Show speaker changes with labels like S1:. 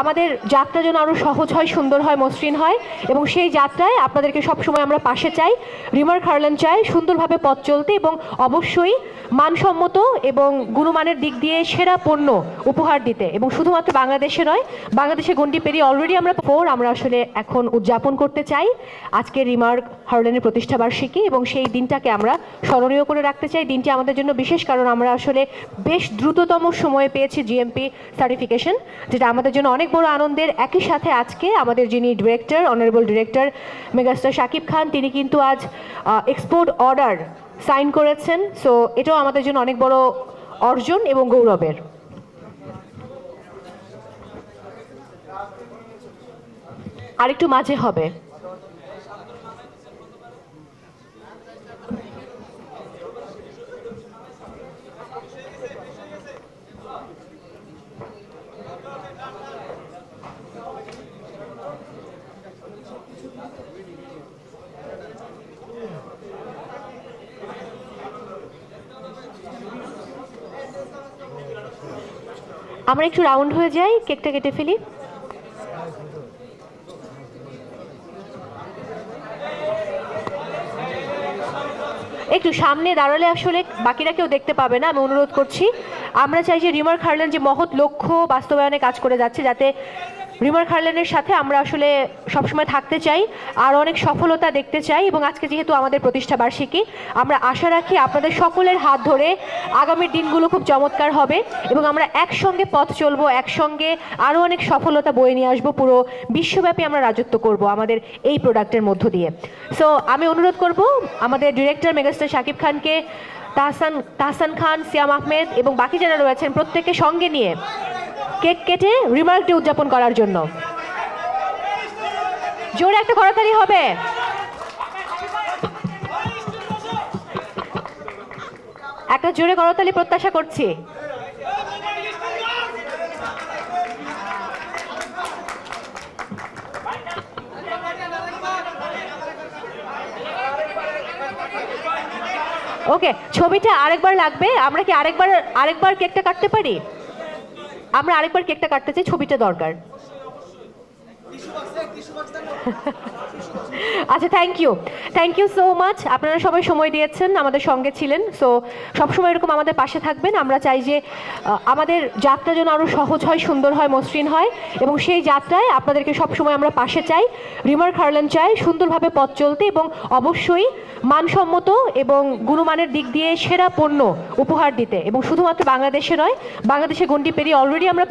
S1: আমাদের যাত্রা যেন আরও সহজ হয়, সুন্দর হয়, মসৃণ হয় এবং সেই যাত্রায় আপনাদেরকে সবসময় আমরা পাশে চাই, রিমার খার্লেন চাই, সুন্দরভাবে পথ চলতে এবং অবশ্যই মানসম্মত এবং গুণমানের দিক দিয়ে সেরা পণ্য উপহার দিতে এবং শুধুমাত্র বাংলাদেশে নয়, বাংলাদেশে গন্ডি পেরিয়ে অলরেডি আমরা ফোর আমরা আসলে এখন উদযাপন করতে চাই। আজকে রিমার্ক হার্লেনের প্রতিষ্ঠা বার্ষিকী এবং সেই দিনটাকে আমরা স্মরণীয় করে রাখতে চাই। দিনটি আমাদের জন্য বিশেষ কারণ আমরা আসলে বেশ দ্রুততম সময়ে পেয়েছি জিএমপি সার্টিফিকেশন যেটা আমাদের জন্য অনেক বড় আনন্দের একই সাথে আজকে আমাদের যিনি director honourable director megastar Shakib Khan, তিনি কিন্তু আজ এক্সপোর্ট অর্ডার সাইন করেছেন। সো এটাও আমাদের জন্য অনেক বড় অর্জন এবং গৌরবের। আরেকটু মাঝে হবে। আমরা একটু রাউন্ড হয়ে যাই, কেকটা কেটে ফেলি। একটু সামনে দাঁড়ালে আসলে বাকিরা কেউ দেখতে পাবে না, আমি অনুরোধ করছি। আমরা চাই যে রিমার খার্লেন যে মহৎ লক্ষ্য বাস্তবায়নে কাজ করে যাচ্ছে, যাতে রিমার খার্লেনের সাথে আমরা আসলে সবসময় থাকতে চাই আর অনেক সফলতা দেখতে চাই এবং আজকে যেহেতু আমাদের প্রতিষ্ঠা বার্ষিকী, আমরা আশা রাখি আপনাদের সকলের হাত ধরে আগামী দিনগুলো খুব চমৎকার হবে এবং আমরা একসঙ্গে পথ চলবো, একসঙ্গে আরও অনেক সফলতা বয়ে নিয়ে আসব, পুরো বিশ্বব্যাপী আমরা রাজত্ব করব আমাদের এই প্রোডাক্টের মধ্য দিয়ে। সো আমি অনুরোধ করব আমাদের ডিরেক্টর মেগাস্টার শাকিব খানকে, তাহসান তাহসান খান, সিয়াম আহমেদ এবং বাকি যারা রয়েছেন প্রত্যেককে সঙ্গে নিয়ে কেক কেটে রিমার্ক ডে উদযাপন করার জন্য। জোরে একটা করতালি হবে। একটা জোরে করতালি প্রত্যাশা করছি। ওকে, ছবিটা আরেকবার লাগবে? আমরা কি আরেকবার আরেকবার কেকটা কাটতে পারি? আমরা আরেকবার কেকটা কাটতে চাই ছবিটা দরকার। আচ্ছা thank you thank you so much আপনারা সবাই সময় দিয়েছেন, আমাদের সঙ্গে ছিলেন সো সবসময় এরকম আমাদের পাশে থাকবেন। আমরা চাই যে আমাদের যাত্রা যেন আরও সহজ হয়, সুন্দর হয়, মসৃণ হয়, এবং সেই যাত্রায় আপনাদেরকে সবসময় আমরা পাশে চাই। রিমার খার্লেন চাই, সুন্দরভাবে পথ চলতে এবং অবশ্যই মানসম্মত এবং গুণমানের দিক দিয়ে সেরা পণ্য উপহার দিতে। এবং শুধুমাত্র বাংলাদেশে নয়, বাংলাদেশে গন্ডি পেরিয়ে অলরেডি আমরা